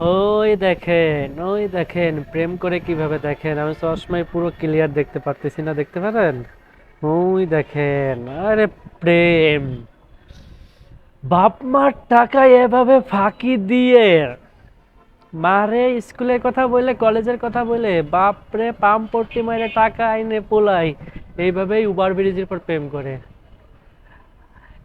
ওই দেখেন ওই দেখেন, প্রেম করে কীভাবে দেখেন? আমি চশমায় পুরো ক্লিয়ার দেখতে পারতেছি না, দেখতে পারেন? ওই দেখেন, আরে প্রেম। বাপ মার টাকা এভাবে ফাঁকি দিয়ে? মারে স্কুলের কথা বলে, কলেজের কথা বলে, বাপরে, পাম পট্টি মারে টাকা আইনে পোলাই এইভাবেই উবার ব্রিজের পর প্রেম করে।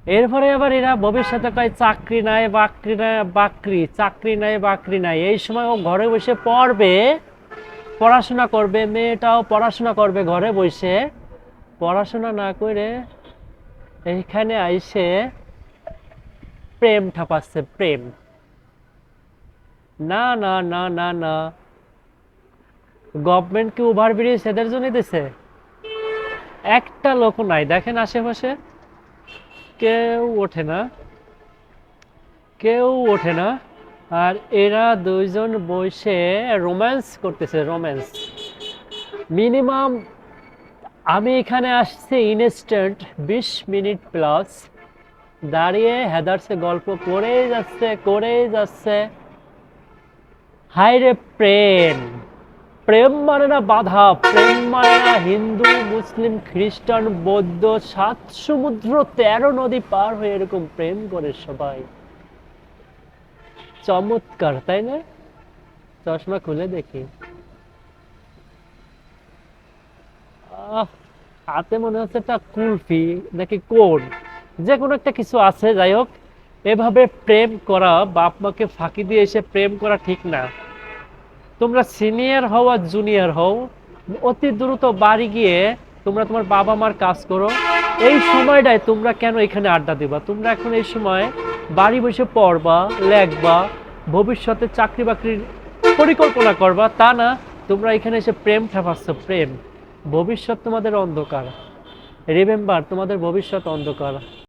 এরপরে আবার এরা ভবিষ্যতে কয় চাকরি নাই বাকরি নাই বাকরি, চাকরি নাই বাকরি নাই এই সময় ও ঘরে বসে পড়বে, পড়াশোনা করবে, মেয়েটাও পড়াশোনা করবে ঘরে বসে। পড়াশোনা না করে এইখানে আইসে প্রেম ঠাপাচ্ছে, প্রেম। না না না না না। গভর্নমেন্ট কি ওভারব্রিজ এদের জন্য দিছে? একটা লোক নাই। দেখেন আশেপাশে। কেউ ওঠে না। কেউ ওঠে না। আর এরা দুইজন বসে রোম্যান্স করতেছে রোম্যান্স মিনিমাম আমি এখানে আসছি ইনস্ট্যান্ট বিশ মিনিট প্লাস দাঁড়িয়ে হেদারসে গল্প করেই যাচ্ছে করেই যাচ্ছে। হায় রে প্রেম! প্রেম মানে না বাধা, প্রেম মানে না হিন্দু, মুসলিম, খ্রিস্টান, বৌদ্ধ, সাত সমুদ্র, তেরো নদী পার হয়ে এরকম প্রেম করে সবাই। চমৎকার, তাই না? চশমা খুলে দেখি। হাতে মনে হচ্ছে একটা কুলফি, নাকি কোড যে কোনো একটা কিছু আছে, যাই হোক। এভাবে প্রেম করা, বাপ মাকে ফাঁকি দিয়ে এসে প্রেম করা ঠিক না। তোমরা সিনিয়র হও আর জুনিয়র হও, অতি দ্রুত বাড়ি গিয়ে তোমরা তোমার বাবা মার কাজ করো। এই সময়টায় তোমরা কেন এখানে আড্ডা দিবা? তোমরা এখন এই সময় বাড়ি বসে পড়বা, লেখবা, ভবিষ্যতে চাকরি বাকরির পরিকল্পনা করবা। তা না, তোমরা এখানে এসে প্রেম ঠাপাচ্ছ, প্রেম। ভবিষ্যৎ তোমাদের অন্ধকার। রিমেম্বার তোমাদের ভবিষ্যৎ অন্ধকার।